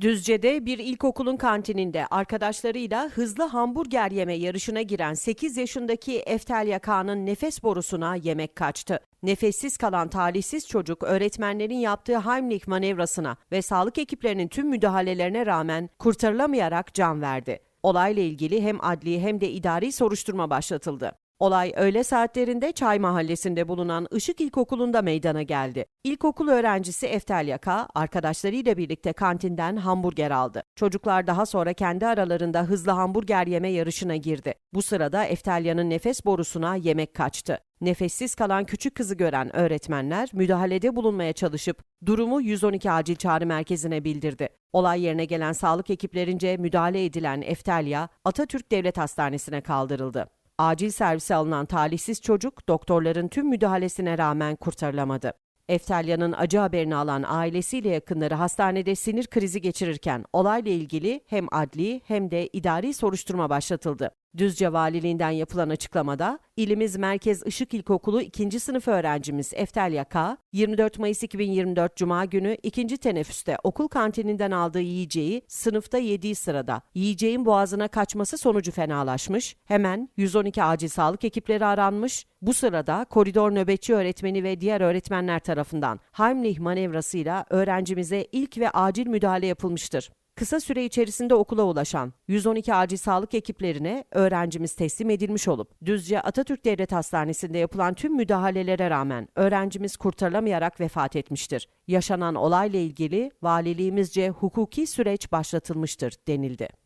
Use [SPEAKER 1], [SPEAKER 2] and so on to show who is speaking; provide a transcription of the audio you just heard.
[SPEAKER 1] Düzce'de bir ilkokulun kantininde arkadaşlarıyla hızlı hamburger yeme yarışına giren 8 yaşındaki Eftelya Kağan'ın nefes borusuna yemek kaçtı. Nefessiz kalan talihsiz çocuk öğretmenlerin yaptığı Heimlich manevrasına ve sağlık ekiplerinin tüm müdahalelerine rağmen kurtarılamayarak can verdi. Olayla ilgili hem adli hem de idari soruşturma başlatıldı. Olay öğle saatlerinde Çay Mahallesi'nde bulunan Işık İlkokulu'nda meydana geldi. İlkokul öğrencisi Eftel Yaka, arkadaşlarıyla birlikte kantinden hamburger aldı. Çocuklar daha sonra kendi aralarında hızlı hamburger yeme yarışına girdi. Bu sırada Eftelya'nın nefes borusuna yemek kaçtı. Nefessiz kalan küçük kızı gören öğretmenler müdahalede bulunmaya çalışıp durumu 112 acil çağrı merkezine bildirdi. Olay yerine gelen sağlık ekiplerince müdahale edilen Eftelya Atatürk Devlet Hastanesi'ne kaldırıldı. Acil servise alınan talihsiz çocuk doktorların tüm müdahalesine rağmen kurtarılamadı. Eftelya'nın acı haberini alan ailesiyle yakınları hastanede sinir krizi geçirirken olayla ilgili hem adli hem de idari soruşturma başlatıldı. Düzce Valiliğinden yapılan açıklamada, ilimiz Merkez Işık İlkokulu 2. sınıf öğrencimiz Eftelya K, 24 Mayıs 2024 Cuma günü ikinci teneffüste okul kantininden aldığı yiyeceği sınıfta yediği sırada yiyeceğin boğazına kaçması sonucu fenalaşmış, hemen 112 acil sağlık ekipleri aranmış, bu sırada koridor nöbetçi öğretmeni ve diğer öğretmenler tarafından Heimlich manevrasıyla öğrencimize ilk ve acil müdahale yapılmıştır. Kısa süre içerisinde okula ulaşan 112 acil sağlık ekiplerine öğrencimiz teslim edilmiş olup Düzce Atatürk Devlet Hastanesi'nde yapılan tüm müdahalelere rağmen öğrencimiz kurtarılamayarak vefat etmiştir. Yaşanan olayla ilgili valiliğimizce hukuki süreç başlatılmıştır denildi.